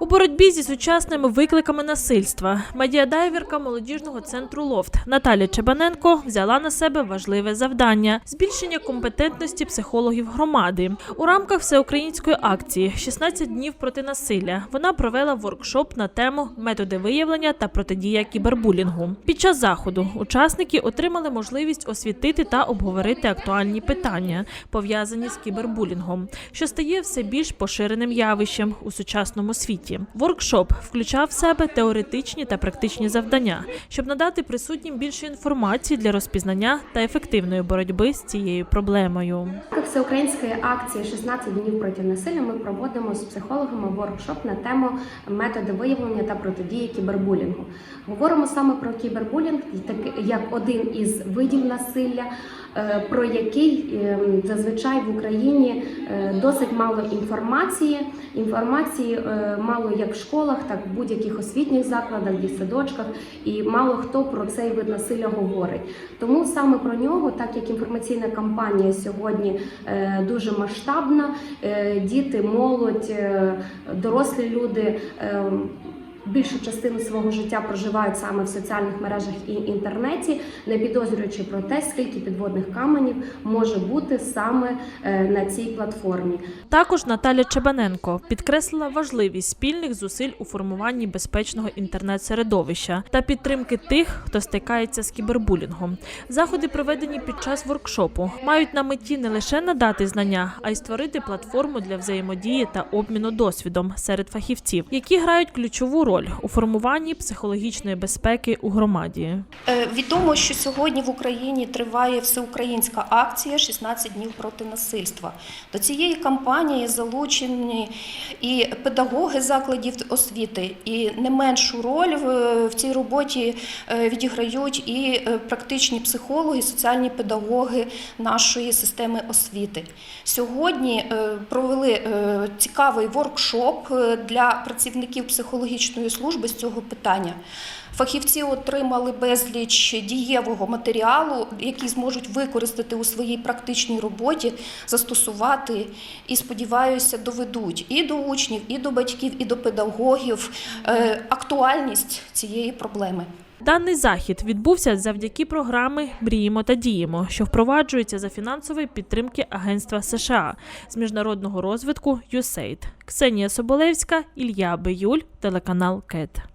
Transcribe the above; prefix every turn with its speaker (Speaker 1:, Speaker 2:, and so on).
Speaker 1: У боротьбі зі сучасними викликами насильства медіадайверка молодіжного центру Лофт Наталя Чебаненко взяла на себе важливе завдання збільшення компетентності психологів громади. У рамках всеукраїнської акції «16 днів проти насилля вона провела воркшоп на тему методи виявлення та протидія кібербулінгу. Під час заходу учасники отримали можливість освітити та обговорити актуальні питання, пов'язані з кібербулінгом, що стає все більш поширеним явищем у сучасному світі. Воркшоп включав в себе теоретичні та практичні завдання, щоб надати присутнім більше інформації для розпізнання та ефективної боротьби з цією проблемою.
Speaker 2: Всеукраїнської акції «16 днів проти насилля ми проводимо з психологами воркшоп на тему методи виявлення та протидії кібербулінгу. Говоримо саме про кібербулінг як один із видів насилля, про який е, зазвичай в Україні е, досить мало інформації. Інформації е, мало як в школах, так і в будь-яких освітніх закладах, дітсадочках, і мало хто про цей вид насилля говорить. Тому саме про нього, так як інформаційна кампанія сьогодні е, дуже масштабна, е, діти, молодь, е, дорослі люди. Більшу частину свого життя проживають саме в соціальних мережах і інтернеті, не підозрюючи про те, скільки підводних каменів може бути саме е, на цій платформі.
Speaker 1: Також Наталя Чебаненко підкреслила важливість спільних зусиль у формуванні безпечного інтернет-середовища та підтримки тих, хто стикається з кібербулінгом. Заходи, проведені під час воркшопу, мають на меті не лише надати знання, а й створити платформу для взаємодії та обміну досвідом серед фахівців, які грають ключову роль у формуванні психологічної безпеки у громаді.
Speaker 3: Відомо, що сьогодні в Україні триває всеукраїнська акція «16 днів проти насильства. До цієї кампанії залучені і педагоги закладів освіти, і не меншу роль в, цій роботі е, відіграють і е, практичні психологи, соціальні педагоги нашої системи освіти. Сьогодні е, провели цікавий воркшоп для працівників психологічної служби з цього питання. Фахівці отримали безліч дієвого матеріалу, який зможуть використати у своїй практичній роботі, застосувати і, сподіваюся, доведуть і до учнів, і до батьків, і до педагогів е, актуальність цієї проблеми.
Speaker 1: Даний захід відбувся завдяки програми Мріємо та діємо, що впроваджується за фінансової підтримки Агентства США з міжнародного розвитку USAID. Ксенія Соболевська, Ілля Биюль, телеканал КЕТ.